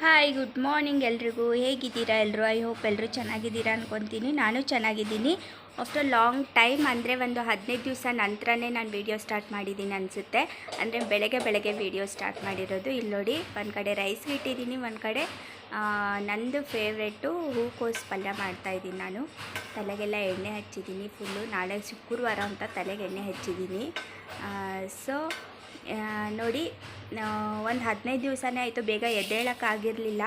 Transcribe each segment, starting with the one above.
Hi good morning ಎಲ್ರಿಗೂ. ಹೇಗಿದ್ದೀರಾ ಎಲ್ಲರೂ ಐ ಹೋಪ್ ಎಲ್ಲರೂ ಚೆನ್ನಾಗಿದ್ದೀರಾ ಅನ್ಕೊತೀನಿ. ನಾನು ಚೆನ್ನಾಗಿದ್ದೀನಿ. ಆಫ್ಟರ್ ಲಾಂಗ್ ಟೈಮ್ ಅಂದರೆ ಒಂದು ಹದಿನೈದು ದಿವಸ ನಂತರನೇ ನಾನು ವೀಡಿಯೋ ಸ್ಟಾರ್ಟ್ ಮಾಡಿದ್ದೀನಿ ಅನಿಸುತ್ತೆ. ಅಂದರೆ ಬೆಳಗ್ಗೆ ಬೆಳಗ್ಗೆ ವೀಡಿಯೋ ಸ್ಟಾರ್ಟ್ ಮಾಡಿರೋದು. ಇಲ್ಲಿ ನೋಡಿ, ಒಂದು ಕಡೆ ರೈಸ್ಗೆ ಇಟ್ಟಿದ್ದೀನಿ ಒಂದು ಕಡೆ ನಂದು ಫೇವ್ರೆಟ್ಟು ಹೂಕೋಸು ಪಲ್ಯ ಮಾಡ್ತಾಯಿದ್ದೀನಿ ನಾನು. ತಲೆಗೆಲ್ಲ ಎಣ್ಣೆ ಹಚ್ಚಿದ್ದೀನಿ ಫುಲ್ಲು ನಾಳೆ ಶುಕ್ರವಾರ ಅಂತ ತಲೆಗೆ ಎಣ್ಣೆ ಹಚ್ಚಿದ್ದೀನಿ. ಸೊ ನೋಡಿ ಒಂದು ಹದಿನೈದು ದಿವಸನೇ ಆಯಿತು, ಬೇಗ ಎದ್ದೇಳೋಕ್ಕಾಗಿರಲಿಲ್ಲ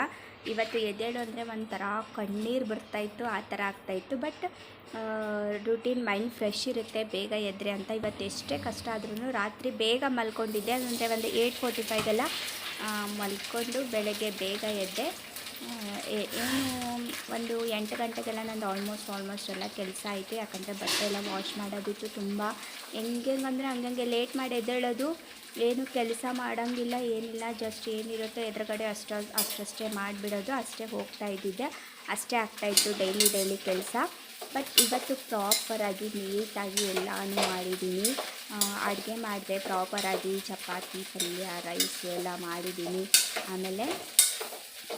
ಇವತ್ತು ಎದ್ದೇಳು ಅಂದರೆ ಒಂಥರ ಕಣ್ಣೀರು ಬರ್ತಾಯಿತ್ತು ಆ ಥರ ಆಗ್ತಾಯಿತ್ತು ಬಟ್ ರುಟೀನ್ ಮೈಂಡ್ ಫ್ರೆಶ್ ಇರುತ್ತೆ, ಬೇಗ ಎದ್ರೆ ಅಂತ. ಇವತ್ತು ಎಷ್ಟೇ ಕಷ್ಟ ಆದ್ರೂ ರಾತ್ರಿ ಬೇಗ ಮಲ್ಕೊಂಡಿದ್ದೆ. ಅಂದರೆ ಒಂದು ಏಯ್ಟ್ ಫೋರ್ಟಿ ಫೈಗೆಲ್ಲ ಮಲ್ಕೊಂಡು ಬೆಳಗ್ಗೆ ಬೇಗ ಎದ್ದೆ. ಏನು, ಒಂದು ಎಂಟು ಗಂಟೆಗೆಲ್ಲ ನಂದು ಆಲ್ಮೋಸ್ಟ್ ಆಲ್ಮೋಸ್ಟ್ ಎಲ್ಲ ಕೆಲಸ ಆಯಿತು. ಯಾಕಂದರೆ ಬಟ್ಟೆ ಎಲ್ಲ ವಾಶ್ ಮಾಡೋದಿತ್ತು ತುಂಬ. ಹೆಂಗೆ ಅಂದರೆ ಹಂಗಂಗೆ ಲೇಟ್ ಮಾಡಿ ಎದ್ದೇಳೋದು, ಏನು ಕೆಲಸ ಮಾಡೋಂಗಿಲ್ಲ, ಏನಿಲ್ಲ ಜಸ್ಟ್ ಏನಿರುತ್ತೋ ಎದುರುಗಡೆ ಅಷ್ಟು, ಅಷ್ಟಷ್ಟೇ ಮಾಡಿಬಿಡೋದು, ಅಷ್ಟೇ ಹೋಗ್ತಾ ಇದ್ದಿದ್ದೆ. ಅಷ್ಟೇ ಆಗ್ತಾಯಿತ್ತು ಡೈಲಿ ಡೈಲಿ ಕೆಲಸ. ಬಟ್ ಇವತ್ತು ಪ್ರಾಪರಾಗಿ ನೀಟಾಗಿ ಎಲ್ಲನೂ ಮಾಡಿದ್ದೀನಿ. ಅಡುಗೆ ಮಾಡಿದೆ ಪ್ರಾಪರಾಗಿ ಚಪಾತಿ, ಪಲ್ಯ ರೈಸ್ ಎಲ್ಲ ಮಾಡಿದ್ದೀನಿ. ಆಮೇಲೆ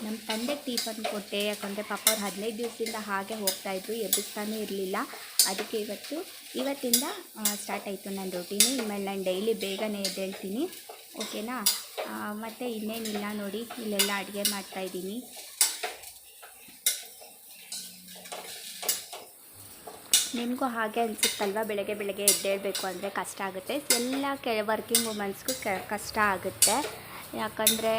ನಮ್ಮ ತಂದೆ ಟೀಫನ್ ಕೊಟ್ಟೆ, ಯಾಕಂದರೆ ಪಾಪ ಅವ್ರು ಹದಿನೈದು ದಿವಸದಿಂದ ಹಾಗೆ ಹೋಗ್ತಾಯಿದ್ರು ಎಬ್ಬಿಸ್ತಾನೇ ಇರಲಿಲ್ಲ. ಅದಕ್ಕೆ ಇವತ್ತು, ಇವತ್ತಿಂದ ಸ್ಟಾರ್ಟ್ ಆಯಿತು ನನ್ನ ರೊಟೀನು ಇನ್ಮೇಲೆ ನಾನು ಡೈಲಿ ಬೇಗನೆ ಎದ್ದೇಳ್ತೀನಿ. ಓಕೆನಾ ಮತ್ತು ಇನ್ನೇನಿಲ್ಲ ನೋಡಿ, ಇಲ್ಲೆಲ್ಲ ಅಡುಗೆ ಮಾಡ್ತಾಯಿದ್ದೀನಿ ನಿಮಗೂ ಹಾಗೆ ಅನಿಸುತ್ತಲ್ವ, ಬೆಳಗ್ಗೆ ಬೆಳಗ್ಗೆ ಎದ್ದೇಳಬೇಕು ಅಂದರೆ ಕಷ್ಟ ಆಗುತ್ತೆ. ಎಲ್ಲ ಕೆ ವರ್ಕಿಂಗ್ ವುಮೆನ್ಸ್ಗೂ ಕಷ್ಟ ಆಗುತ್ತೆ. ಯಾಕಂದರೆ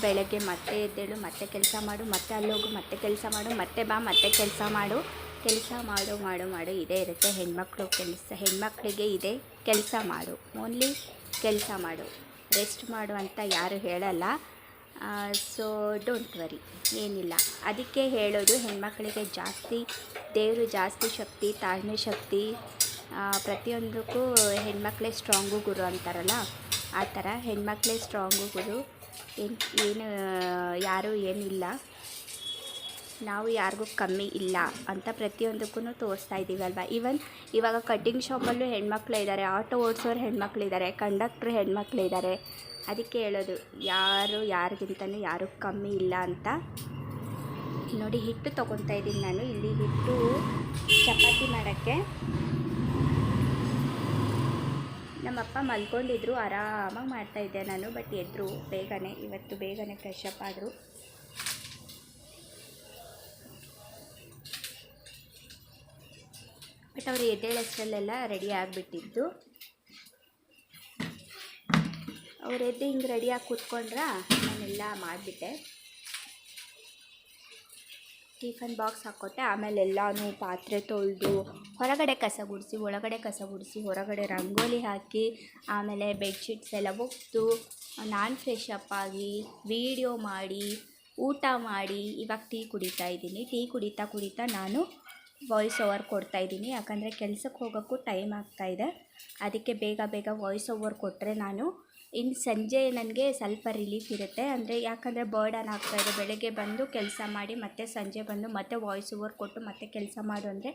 ಬೆಳಗ್ಗೆ ಮತ್ತೆ ಎದ್ದೇಳು, ಮತ್ತೆ ಕೆಲಸ ಮಾಡು, ಮತ್ತೆ ಅಲ್ಲೋಗು, ಮತ್ತೆ ಕೆಲಸ ಮಾಡು, ಮತ್ತೆ ಬಾ, ಮತ್ತೆ ಕೆಲಸ ಮಾಡು. ಕೆಲಸ ಮಾಡು ಮಾಡು ಮಾಡು, ಇದೇ ಇರುತ್ತೆ. ಹೆಣ್ಮಕ್ಳು ಕೆಲಸ, ಹೆಣ್ಮಕ್ಳಿಗೆ ಇದೆ ಕೆಲಸ ಮಾಡು. ಓನ್ಲಿ ಕೆಲಸ ಮಾಡು. ರೆಸ್ಟ್ ಮಾಡು ಅಂತ ಯಾರು ಹೇಳಲ್ಲ. ಸೊ ಡೋಂಟ್ ವರಿ ಏನಿಲ್ಲ. ಅದಕ್ಕೆ ಹೇಳೋದು ಹೆಣ್ಮಕ್ಳಿಗೆ ಜಾಸ್ತಿ, ದೇವರು ಜಾಸ್ತಿ ಶಕ್ತಿ, ತಾಳ್ಮೆ ಶಕ್ತಿ. ಪ್ರತಿಯೊಂದಕ್ಕೂ ಹೆಣ್ಮಕ್ಳೇ ಸ್ಟ್ರಾಂಗು ಗುರು ಅಂತಾರಲ್ಲ? ಆ ಥರ ಹೆಣ್ಮಕ್ಳೇ ಸ್ಟ್ರಾಂಗ್ ಹೋಗೋದು ಏನು ಏನು, ಯಾರೂ ಏನಿಲ್ಲ. ನಾವು ಯಾರಿಗೂ ಕಮ್ಮಿ ಇಲ್ಲ ಅಂತ ಪ್ರತಿಯೊಂದಕ್ಕೂ ತೋರಿಸ್ತಾ ಇದ್ದೀವಿ ಅಲ್ವಾ? ಈವನ್ ಇವಾಗ ಕಟ್ಟಿಂಗ್ ಶಾಪಲ್ಲೂ ಹೆಣ್ಮಕ್ಳು ಇದ್ದಾರೆ ಆಟೋ ಓಡಿಸೋರು ಹೆಣ್ಮಕ್ಳು ಇದ್ದಾರೆ ಕಂಡಕ್ಟ್ರ್ ಹೆಣ್ಮಕ್ಳು ಇದ್ದಾರೆ ಅದಕ್ಕೆ ಹೇಳೋದು, ಯಾರು ಯಾರಿಗಿಂತಲೂ ಯಾರೂ ಕಮ್ಮಿ ಇಲ್ಲ ಅಂತ. ನೋಡಿ, ಹಿಟ್ಟು ತೊಗೊತಾ ಇದ್ದೀನಿ ನಾನು. ಇಲ್ಲಿ ಹಿಟ್ಟು ಚಪಾತಿ ಮಾಡೋಕ್ಕೆ. ನಮ್ಮಪ್ಪ ಮಲ್ಕೊಂಡಿದ್ರು, ಆರಾಮಾಗಿ ಮಾಡ್ತಾಯಿದ್ದೆ ನಾನು ಬಟ್ ಎದ್ರು ಬೇಗನೆ, ಇವತ್ತು ಬೇಗನೆ ಫ್ರೆಶ್ ಅಪ್ ಆದರು. ಬಟ್ ಅವರು ಎದ್ದೇಳಷ್ಟರಲ್ಲೆಲ್ಲ ರೆಡಿ ಆಗಿಬಿಟ್ಟಿದ್ದು. ಅವ್ರು ಎದ್ದು ಹಿಂಗೆ ರೆಡಿಯಾಗಿ ಕೂತ್ಕೊಂಡ್ರ, ನಾನೆಲ್ಲ ಮಾಡಿಬಿಟ್ಟೆ. ಟಿಫನ್ ಬಾಕ್ಸ್ ಹಾಕ್ಕೊಟ್ಟೆ ಆಮೇಲೆ ಎಲ್ಲನೂ ಪಾತ್ರೆ ತೊಳೆದು ಹೊರಗಡೆ ಕಸ ಗುಡಿಸಿ, ಒಳಗಡೆ ಕಸ ಗುಡಿಸಿ, ಹೊರಗಡೆ ರಂಗೋಲಿ ಹಾಕಿ, ಆಮೇಲೆ ಬೆಡ್ಶೀಟ್ಸ್ ಎಲ್ಲ ಒಗೆದು ನಾನ್ ಫ್ರೆಶ್ ಅಪ್ ಆಗಿ ವೀಡಿಯೋ ಮಾಡಿ, ಊಟ ಮಾಡಿ ಇವಾಗ ಟೀ ಕುಡಿತಾ ಇದ್ದೀನಿ. ಟೀ ಕುಡಿತಾ ಕುಡಿತಾ ನಾನು ವಾಯ್ಸ್ ಓವರ್ ಕೊಡ್ತಾ ಇದ್ದೀನಿ. ಯಾಕಂದರೆ ಕೆಲಸಕ್ಕೆ ಹೋಗೋಕ್ಕೂ ಟೈಮ್ ಆಗ್ತಾಯಿದೆ ಅದಕ್ಕೆ ಬೇಗ ಬೇಗ ವಾಯ್ಸ್ ಓವರ್ ಕೊಟ್ಟರೆ ನಾನು ಇನ್ನು ಸಂಜೆ ನನಗೆ ಸ್ವಲ್ಪ ರಿಲೀಫ್ ಇರುತ್ತೆ. ಅಂದರೆ ಯಾಕಂದರೆ ಬರ್ಡನ್ ಆಗ್ತಾಯಿದೆ ಬೆಳಗ್ಗೆ ಬಂದು ಕೆಲಸ ಮಾಡಿ, ಮತ್ತೆ ಸಂಜೆ ಬಂದು ಮತ್ತೆ ವಾಯ್ಸ್ ಓವರ್ ಕೊಟ್ಟು ಮತ್ತೆ ಕೆಲಸ ಮಾಡು ಅಂದರೆ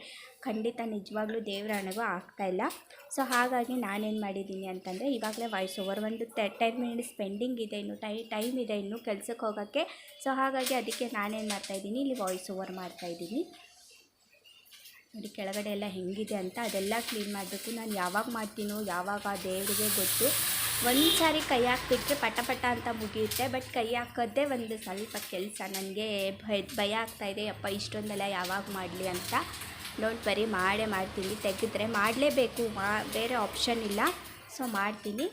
ಖಂಡಿತ ನಿಜವಾಗ್ಲೂ ದೇವ್ರ ಆಗ್ತಾ ಆಗ್ತಾಯಿಲ್ಲ ಸೊ ಹಾಗಾಗಿ ನಾನೇನು ಮಾಡಿದ್ದೀನಿ ಅಂತಂದರೆ ಇವಾಗಲೇ ವಾಯ್ಸ್ ಓವರ್ ಒಂದು ಟೆನ್ ಮಿನಿಟ್ಸ್ ಪೆಂಡಿಂಗ್ ಇದೆ. ಇನ್ನು ಟೈ ಟೈಮ್ ಇದೆ ಇನ್ನು ಕೆಲಸಕ್ಕೆ ಹೋಗೋಕ್ಕೆ. ಸೊ ಹಾಗಾಗಿ ಅದಕ್ಕೆ ನಾನೇನು ಮಾಡ್ತಾಯಿದ್ದೀನಿ ಇಲ್ಲಿ ವಾಯ್ಸ್ ಓವರ್ ಮಾಡ್ತಾಯಿದ್ದೀನಿ ನೋಡಿ ಕೆಳಗಡೆ ಎಲ್ಲ ಹೆಂಗಿದೆ ಅಂತ ಅದೆಲ್ಲ ಕ್ಲೀನ್ ಮಾಡಬೇಕು. ನಾನು ಯಾವಾಗ ಮಾಡ್ತೀನೋ ಯಾವಾಗ ದೇವರಿಗೆ ಗೊತ್ತು. ಒಂದು ಸಾರಿ ಕೈ ಹಾಕ್ಬಿಟ್ರೆ ಪಟ ಪಟ ಅಂತ ಮುಗಿಯುತ್ತೆ ಬಟ್ ಕೈ ಹಾಕೋದೇ ಒಂದು ಸ್ವಲ್ಪ ಕೆಲಸ. ನನಗೆ ಭಯ ಭಯ ಇದೆ, ಅಪ್ಪ, ಇಷ್ಟೊಂದೆಲ್ಲ ಯಾವಾಗ ಮಾಡಲಿ ಅಂತ. ಡೋಂಟ್ ಬರೀ ಮಾಡೇ ಮಾಡ್ತೀನಿ. ತೆಗೆದ್ರೆ ಮಾಡಲೇಬೇಕು. ಮಾ, ಬೇರೆ ಆಪ್ಷನ್ ಇಲ್ಲ. ಸೊ ಮಾಡ್ತೀನಿ.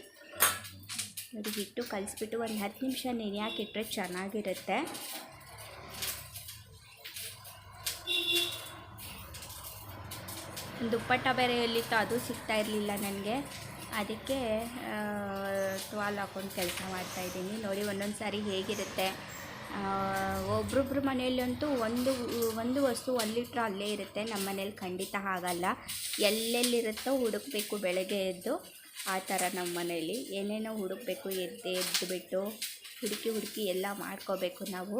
ನೋಡಿ ಹಿಟ್ಟು ಕಲಿಸ್ಬಿಟ್ಟು ಒಂದು ಹತ್ತು ನಿಮಿಷ ನೆನೆಯಾಕಿಟ್ರೆ ಚೆನ್ನಾಗಿರುತ್ತೆ. ದುಪ್ಪಟ್ಟ ಬೇರೆ ಎಲ್ಲಿತ್ತು ಅದು ಸಿಗ್ತಾ ಇರಲಿಲ್ಲ ನನಗೆ ಅದಕ್ಕೆ ಟುವಾಲ್ ಹಾಕೊಂಡು ಕೆಲಸ ಮಾಡ್ತಾಯಿದ್ದೀನಿ ನೋಡಿ ಒಂದೊಂದು ಸಾರಿ ಹೇಗಿರುತ್ತೆ ಒಬ್ರೊಬ್ರ ಮನೆಯಲ್ಲಂತೂ ಒಂದು ಒಂದು ವಸ್ತು ಒಂದು ಲೀಟ್ರ್ ಅಲ್ಲೇ ಇರುತ್ತೆ. ನಮ್ಮ ಮನೇಲಿ ಖಂಡಿತ ಹಾಗಲ್ಲ. ಎಲ್ಲೆಲ್ಲಿರುತ್ತೋ ಹುಡುಕಬೇಕು ಬೆಳಗ್ಗೆ ಎದ್ದು, ಆ ಥರ ನಮ್ಮ ಮನೇಲಿ. ಏನೇನೋ ಹುಡುಕಬೇಕು, ಎದ್ದು ಎದ್ದುಬಿಟ್ಟು ಹುಡುಕಿ ಹುಡುಕಿ ಎಲ್ಲ ಮಾಡ್ಕೋಬೇಕು ನಾವು.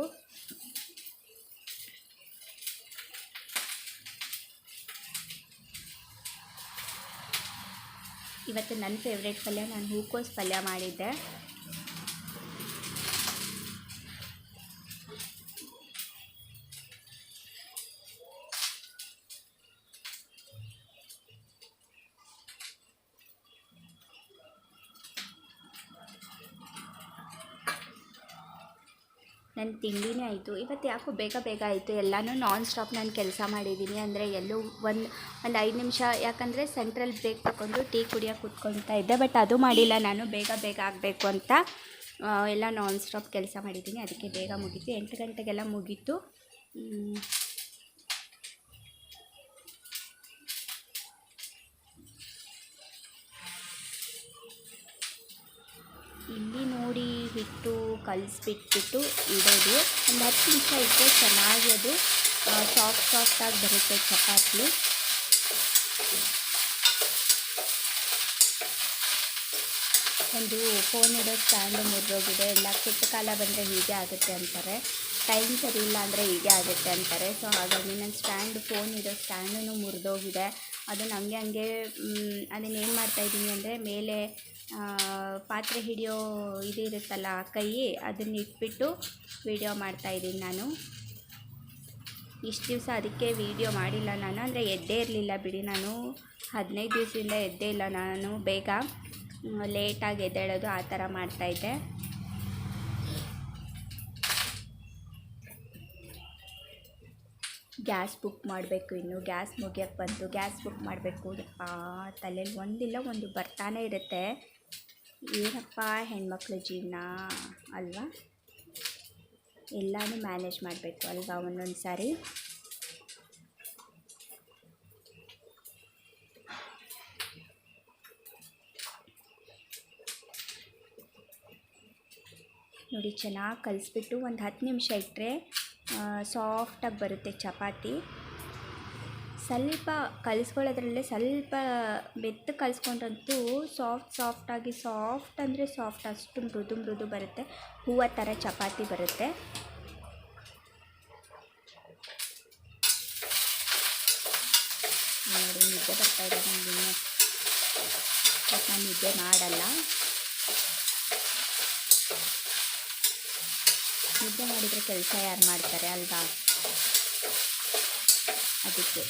ಇವತ್ತು ನನ್ನ ಫೇವ್ರೇಟ್ ಪಲ್ಯ ನಾನು ಹೂಕೋಸ್ ಪಲ್ಯ ಮಾಡಿದ್ದೆ. ನನ್ನ ತಿಂಡಿನೇ ಆಯಿತು. ಇವತ್ತು ಯಾಕೋ ಬೇಗ ಬೇಗ ಆಯಿತು. ಎಲ್ಲನೂ ನಾನ್ ಸ್ಟಾಪ್ ನಾನು ಕೆಲಸ ಮಾಡಿದ್ದೀನಿ ಅಂದರೆ ಎಲ್ಲೂ ಒಂದು ಒಂದು ಐದು ನಿಮಿಷ. ಯಾಕಂದರೆ ಸೆಂಟ್ರಲ್ ಬ್ರೇಕ್ ತಗೊಂಡು ಟೀ ಕುಡಿಯೋಕೆ ಕೂತ್ಕೊಳ್ತಾ ಇದ್ದೆ. ಬಟ್ ಅದು ಮಾಡಿಲ್ಲ. ನಾನು ಬೇಗ ಬೇಗ ಆಗಬೇಕು ಅಂತ ಎಲ್ಲ ನಾನ್ ಸ್ಟಾಪ್ ಕೆಲಸ ಮಾಡಿದ್ದೀನಿ ಅದಕ್ಕೆ ಬೇಗ ಮುಗೀತು. ಎಂಟು ಗಂಟೆಗೆಲ್ಲ ಮುಗೀತು. ಇಲ್ಲಿ ನೋಡಿ ಹಿಟ್ಟು ಕಲಿಸ್ಬಿಟ್ಬಿಟ್ಟು ಇಡೋದು. ಒಂದು ಹತ್ತು ನಿಮಿಷ ಇಟ್ಟರೆ ಚೆನ್ನಾಗಿ ಅದು ಸಾಫ್ಟ್ ಸಾಫ್ಟಾಗಿ ಬರುತ್ತೆ ಚಪಾತಿ. ಒಂದು ಫೋನ್ ಇಡೋ ಸ್ಟ್ಯಾಂಡು ಮುರಿದೋಗಿದೆ. ಎಲ್ಲ ಕೆಟ್ಟ ಕಾಲ ಬಂದರೆ ಹೀಗೆ ಆಗುತ್ತೆ ಅಂತಾರೆ. ಟೈಮ್ ಸರಿ ಇಲ್ಲ ಅಂದರೆ ಹೀಗೆ ಆಗುತ್ತೆ ಅಂತಾರೆ. ಸೊ ಹಾಗಾಗಿ ನನ್ನ ಸ್ಟ್ಯಾಂಡ್ ಫೋನ್ ಇಡೋ ಸ್ಟ್ಯಾಂಡೂ ಮುರಿದೋಗಿದೆ. ಅದು ಹಂಗೆ ಹಂಗೆ ಅದನ್ನು ಏನು ಮಾಡ್ತಾಯಿದ್ದೀನಿ ಅಂದರೆ ಮೇಲೆ ಪಾತ್ರೆ ಹಿಡಿಯೋ ಇದು ಇರುತ್ತಲ್ಲ ಕೈ, ಅದನ್ನ ಇಟ್ಬಿಟ್ಟು ವೀಡಿಯೋ ಮಾಡ್ತಾಯಿದ್ದೀನಿ ನಾನು. ಇಷ್ಟು ದಿವಸ ಅದಕ್ಕೆ ವೀಡಿಯೋ ಮಾಡಿಲ್ಲ ನಾನು, ಅಂದರೆ ಎದ್ದೇ ಇರಲಿಲ್ಲ ಬಿಡಿ ನಾನು. ಹದಿನೈದು ದಿವಸದಿಂದ ಎದ್ದೇ ಇಲ್ಲ ನಾನು, ಬೇಗ. ಲೇಟಾಗಿ ಎದ್ದೇಳೋದು ಆ ಥರ ಮಾಡ್ತಾಯಿದ್ದೆ ಗ್ಯಾಸ್ ಬುಕ್ ಮಾಡಬೇಕು ಇನ್ನು. ಗ್ಯಾಸ್ ಮುಗಿಯೋಕ್ಕೆ ಬಂತು ಗ್ಯಾಸ್ ಬುಕ್ ಮಾಡಬೇಕು. ಆ ತಲೆಯಲ್ಲಿ ಒಂದಿಲ್ಲ, ಒಂದು ಬರ್ತಾನೆ ಇರುತ್ತೆ. ಏನಪ್ಪ ಹೆಣ್ಮಕ್ಳ ಜೀವನ? ಅಲ್ವಾ? ಎಲ್ಲನೂ ಮ್ಯಾನೇಜ್ ಮಾಡಬೇಕು ಅಲ್ವಾ ಒಂದೊಂದು ಸಾರಿ ನೋಡಿ, ಚೆನ್ನಾಗಿ ಕಲಿಸ್ಬಿಟ್ಟು ಒಂದು ಹತ್ತು ನಿಮಿಷ ಇಟ್ಟರೆ ಸಾಫ್ಟಾಗಿ ಬರುತ್ತೆ ಚಪಾತಿ. ಸ್ವಲ್ಪ ಕಲಿಸ್ಕೊಳ್ಳೋದ್ರಲ್ಲೇ ಸ್ವಲ್ಪ ಬೆತ್ತು ಕಲಿಸ್ಕೊಂಡ್ರಂತೂ ಸಾಫ್ಟ್ ಸಾಫ್ಟಾಗಿ ಸಾಫ್ಟ್ ಅಂದರೆ ಸಾಫ್ಟ್ ಅಷ್ಟು ಮೃದು ಮೃದು ಬರುತ್ತೆ. ಹೂವು ಥರ ಚಪಾತಿ ಬರುತ್ತೆ. ನೋಡಿ, ನಿದ್ದೆ ಬರ್ತಾ ಇದೆ ನನಗೆ ನಾನು ನಿದ್ದೆ ಮಾಡಲ್ಲ. ನಿದ್ದೆ ಮಾಡಿದರೆ ಕೆಲಸ ಯಾರು ಮಾಡ್ತಾರೆ ಅಲ್ವಾ? ಅದಕ್ಕೆ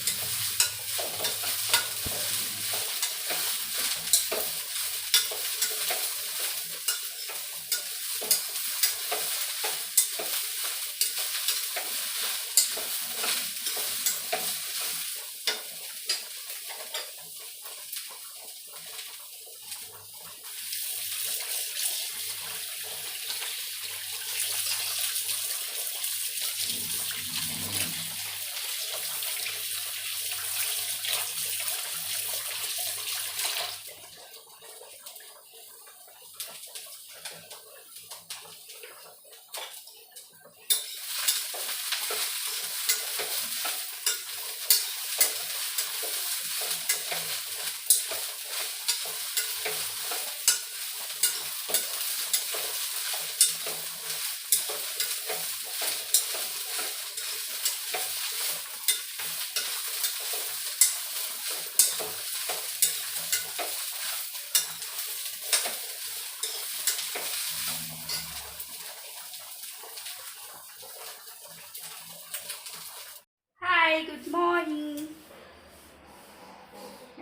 ಹಾಯ್ ಗುಡ್ ಮಾರ್ನಿಂಗ್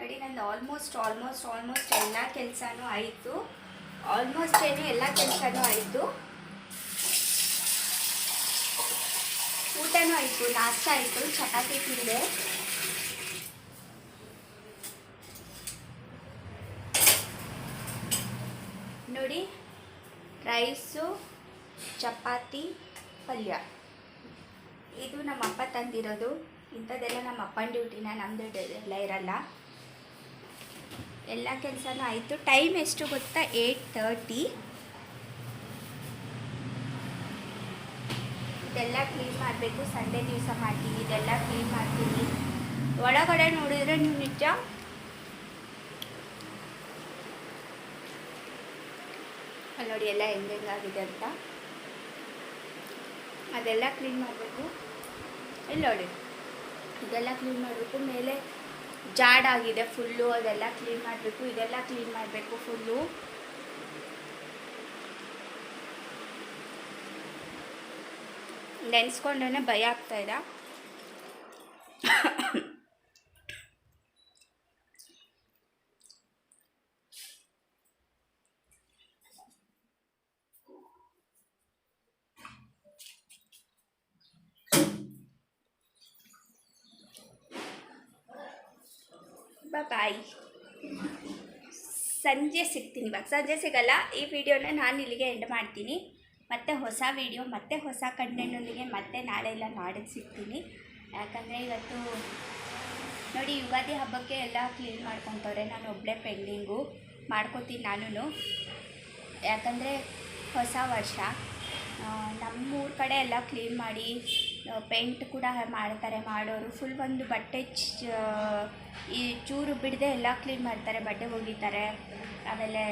ನೋಡಿ ನಂದು ಆಲ್ಮೋಸ್ಟ್ ಆಲ್ಮೋಸ್ಟ್ ಆಲ್ಮೋಸ್ಟ್ ಎಲ್ಲ ಕೆಲಸನೂ ಆಯಿತು. ಆಲ್ಮೋಸ್ಟ್ ಏನು ಎಲ್ಲ ಕೆಲಸನೂ ಆಯಿತು. ಊಟನೂ ಆಯಿತು, ನಾಷ್ಟ ಆಯಿತು, ಚಪಾತಿ ತಿಂದೆ. ನೋಡಿ, ರೈಸು, ಚಪಾತಿ, ಪಲ್ಯ. ಇದು ನಮ್ಮ ಅಪ್ಪ ತಂದಿರೋದು. ಇಂಥದ್ದೆಲ್ಲ ನಮ್ಮ ಅಪ್ಪನ ಡ್ಯೂಟಿನ ನಮ್ಮದು ಎಲ್ಲ ಇರಲ್ಲ. ಎಲ್ಲ ಕೆಲಸನೂ ಆಯಿತು. ಟೈಮ್ ಎಷ್ಟು ಗೊತ್ತಾ? ಏಯ್ಟ್ ತರ್ಟಿ ಇದೆಲ್ಲ ಕ್ಲೀನ್ ಮಾಡಬೇಕು. ಸಂಡೇ ದಿವಸ ಮಾಡ್ತೀನಿ. ಇದೆಲ್ಲ ಕ್ಲೀನ್ ಮಾಡ್ತೀನಿ. ಒಳಗಡೆ ನೋಡಿದರೆ ನೀವು ನಿಜ? ನೋಡಿ ಎಲ್ಲ ಹೆಂಗೆ ಹೆಂಗಾಗಿದೆ ಅಂತ. ಅದೆಲ್ಲ ಕ್ಲೀನ್ ಮಾಡಬೇಕು. ಇಲ್ಲಿ ನೋಡಿ. ಇದೆಲ್ಲ ಕ್ಲೀನ್ ಮಾಡಬೇಕು ಮೇಲೆ ಜಾಡಾಗಿದೆ ಫುಲ್ಲು ಅದೆಲ್ಲ ಕ್ಲೀನ್ ಮಾಡಬೇಕು ಇದೆಲ್ಲ ಕ್ಲೀನ್ ಮಾಡಬೇಕು ಫುಲ್ಲು. ನೆನೆಸ್ಕೊಂಡ್ರೆ ಭಯ ಆಗ್ತಾ ಬಾಯ್ ಸಂಜೆ ಸಿಗ್ತೀನಿ ಇವಾಗ. ಸಂಜೆ ಸಿಗಲ್ಲ. ಈ ವಿಡಿಯೋನ ನಾನು ಇಲ್ಲಿಗೆ ಎಂಡ್ ಮಾಡ್ತೀನಿ. ಮತ್ತೆ ಹೊಸ ವಿಡಿಯೋ ಮತ್ತೆ ಹೊಸ ಕಂಟೆಂಟೊಂದಿಗೆ ಮತ್ತೆ ನಾಳೆ ಇಲ್ಲ ನಾಡಿದ್ದು ಸಿಗ್ತೀನಿ. ಯಾಕಂದರೆ ಇವತ್ತು ನೋಡಿ ಯುಗಾದಿ ಹಬ್ಬಕ್ಕೆ ಎಲ್ಲ ಕ್ಲೀನ್ ಮಾಡ್ಕೊತವ್ರೆ. ನಾನು ಒಬ್ಬಳೇ ಪೆಂಡಿಂಗು ಮಾಡ್ಕೋತೀನಿ ನಾನು ಯಾಕಂದರೆ ಹೊಸ ವರ್ಷ. ನಮ್ಮೂರ ಕಡೆ ಎಲ್ಲ ಕ್ಲೀನ್ ಮಾಡಿ ಪೇಂಟ್ ಕೂಡ ಮಾಡ್ತಾರೆ, ಮಾಡೋರು. ಫುಲ್ ಒಂದು ಬಟ್ಟೆ ಈ ಚೂರು ಬಿಡದೆ ಎಲ್ಲ ಕ್ಲೀನ್ ಮಾಡ್ತಾರೆ, ಬಟ್ಟೆ ಒಗಿತಾರೆ. ಆಮೇಲೆ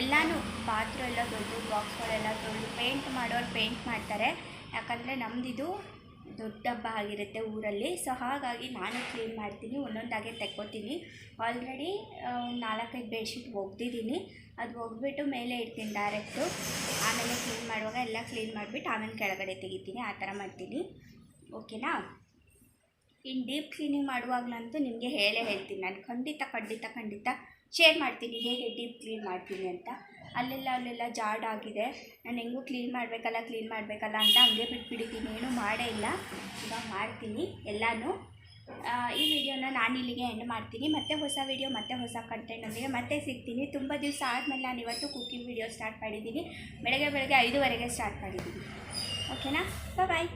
ಎಲ್ಲನೂ ಪಾತ್ರೆ ಎಲ್ಲ ದೊಡ್ಡ ಬಾಕ್ಸ್ಗಳೆಲ್ಲ ದೊಡ್ಡ ಪೇಂಟ್ ಮಾಡೋರು ಪೇಂಟ್ ಮಾಡ್ತಾರೆ. ಯಾಕಂದರೆ ನಮ್ಮದಿದು ದೊಡ್ಡ ಹಬ್ಬ ಆಗಿರುತ್ತೆ ಊರಲ್ಲಿ. ಸೊ ಹಾಗಾಗಿ ನಾನು ಕ್ಲೀನ್ ಮಾಡ್ತೀನಿ, ಒಂದೊಂದಾಗೆ ತೆಕ್ಕೋತೀನಿ. ಆಲ್ರೆಡಿ ನಾಲ್ಕೈದು ಬೆಡ್ಶೀಟ್ ಒಗ್ದಿದ್ದೀನಿ. ಅದು ಒಗ್ಬಿಟ್ಟು ಮೇಲೆ ಇಡ್ತೀನಿ ಡೈರೆಕ್ಟು ಆಮೇಲೆ ಕ್ಲೀನ್ ಮಾಡುವಾಗ ಎಲ್ಲ ಕ್ಲೀನ್ ಮಾಡಿಬಿಟ್ಟು ಆಮೇಲೆ ಕೆಳಗಡೆ ತೆಗಿತೀನಿ, ಆ ಥರ ಮಾಡ್ತೀನಿ. ಓಕೆನಾ? ಇನ್ನು ಡೀಪ್ ಕ್ಲೀನಿಂಗ್ ಮಾಡುವಾಗಲಂತೂ ನಿಮಗೆ ಹೇಳೇ ಹೇಳ್ತೀನಿ. ನಾನು ಖಂಡಿತ ಖಂಡಿತ ಖಂಡಿತ ಶೇರ್ ಮಾಡ್ತೀನಿ, ಹೇಗೆ ಡೀಪ್ ಕ್ಲೀನ್ ಮಾಡ್ತೀನಿ ಅಂತ. ಅಲ್ಲೆಲ್ಲ ಅಲ್ಲೆಲ್ಲ ಜಾಡಾಗಿದೆ ನಾನು ಹೆಂಗೂ ಕ್ಲೀನ್ ಮಾಡಬೇಕಲ್ಲ ಕ್ಲೀನ್ ಮಾಡಬೇಕಲ್ಲ ಅಂತ ಹಂಗೆ ಬಿಟ್ಬಿಟ್ಟಿದ್ದೀನಿ. ಏನೂ ಮಾಡೇ ಇಲ್ಲ. ಇವಾಗ ಮಾಡ್ತೀನಿ ಎಲ್ಲನೂ. ಈ ವಿಡಿಯೋನ ನಾನು ಇಲ್ಲಿಗೆ ಎಂಡ್ ಮಾಡ್ತೀನಿ. ಮತ್ತೆ ಹೊಸ ವಿಡಿಯೋ, ಮತ್ತೆ ಹೊಸ ಕಂಟೆಂಟೊಂದಿಗೆ ಮತ್ತೆ ಸಿಗ್ತೀನಿ. ತುಂಬ ದಿವಸ ಆದಮೇಲೆ ನಾನು ಇವತ್ತು ಕುಕಿಂಗ್ ವಿಡಿಯೋ ಸ್ಟಾರ್ಟ್ ಮಾಡಿದ್ದೀನಿ. ಬೆಳಗ್ಗೆ ಬೆಳಗ್ಗೆ ಐದುವರೆಗೆ ಸ್ಟಾರ್ಟ್ ಮಾಡಿದ್ದೀನಿ. ಓಕೆನಾ ಬಾಯ್